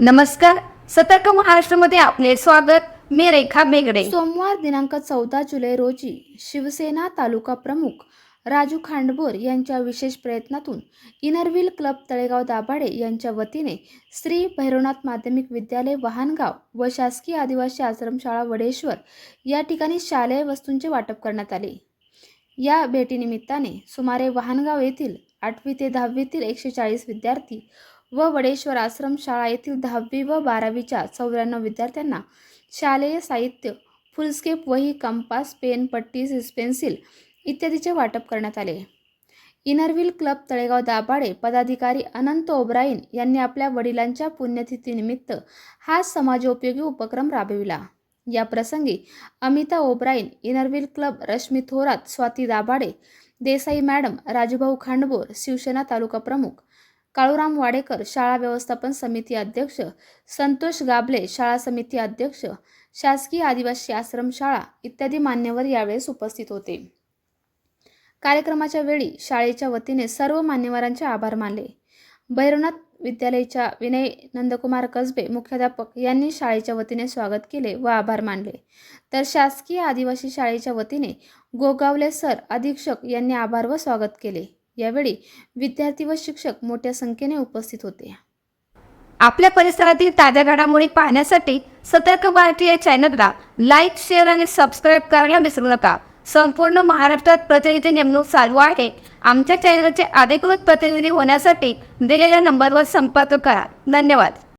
नमस्कार. सतर्क महाराष्ट्रामध्ये आपले स्वागत. मी रेखा बेगडे. सोमवार दिनांक चौदा जुलै रोजी शिवसेना तालुका प्रमुख राजू खांडबोर यांच्या विशेष प्रयत्नातून इनरव्हील क्लब तळेगाव दाभाडे यांच्या वतीने श्री भैरवनाथ माध्यमिक विद्यालय वाहनगाव व शासकीय आदिवासी आश्रमशाळा वडेश्वर या ठिकाणी शालेय वस्तूंचे वाटप करण्यात आले. या भेटीनिमित्ताने सुमारे वाहनगाव येथील आठवी ते दहावीतील एकशे चाळीस विद्यार्थी व वडेश्वर आश्रम शाळा येथील दहावी व बारावीच्या चौऱ्याण्णव विद्यार्थ्यांना शालेय साहित्य फुलस्केप वही कंपास पेन पट्टी पेन्सिल इत्यादीचे वाटप करण्यात आले. इनरव्हील क्लब तळेगाव दाभाडे पदाधिकारी अनंत ओब्राईन यांनी आपल्या वडिलांच्या पुण्यतिथीनिमित्त हा समाजोपयोगी उपक्रम राबविला. या प्रसंगी Amita O'Brien Inner Wheel club Rashmi Thorat Swati Dabhade Desai madam Rajubhau Khandbor Shivsena तालुका प्रमुख काळूराम वाडेकर शाळा व्यवस्थापन समिती अध्यक्ष संतोष गाबले शाळा समिती अध्यक्ष शासकीय आदिवासी आश्रम शाळा इत्यादी मान्यवर यावेळेस उपस्थित होते. कार्यक्रमाच्या वेळी शाळेच्या वतीने सर्व मान्यवरांचे आभार मानले. भैरवनाथ विद्यालयाच्या विनय नंदकुमार कसबे मुख्याध्यापक यांनी शाळेच्या वतीने स्वागत केले व आभार मानले. तर शासकीय आदिवासी शाळेच्या वतीने गोगावले सर अधीक्षक यांनी आभार व स्वागत केले. यावेळी विद्यार्थी व शिक्षक मोठ्या संख्येने उपस्थित होते. आपल्या परिसरातील ताज्या घडामोडी पाहण्यासाठी सतर्क भारती या चॅनलला लाईक शेअर आणि सबस्क्राईब करायला विसरू नका. संपूर्ण महाराष्ट्रात प्रतिनिधी नेमणूक चालू आहे. आमच्या चॅनलचे अधिकृत प्रतिनिधी होण्यासाठी दिलेल्या नंबरवर संपर्क करा. धन्यवाद.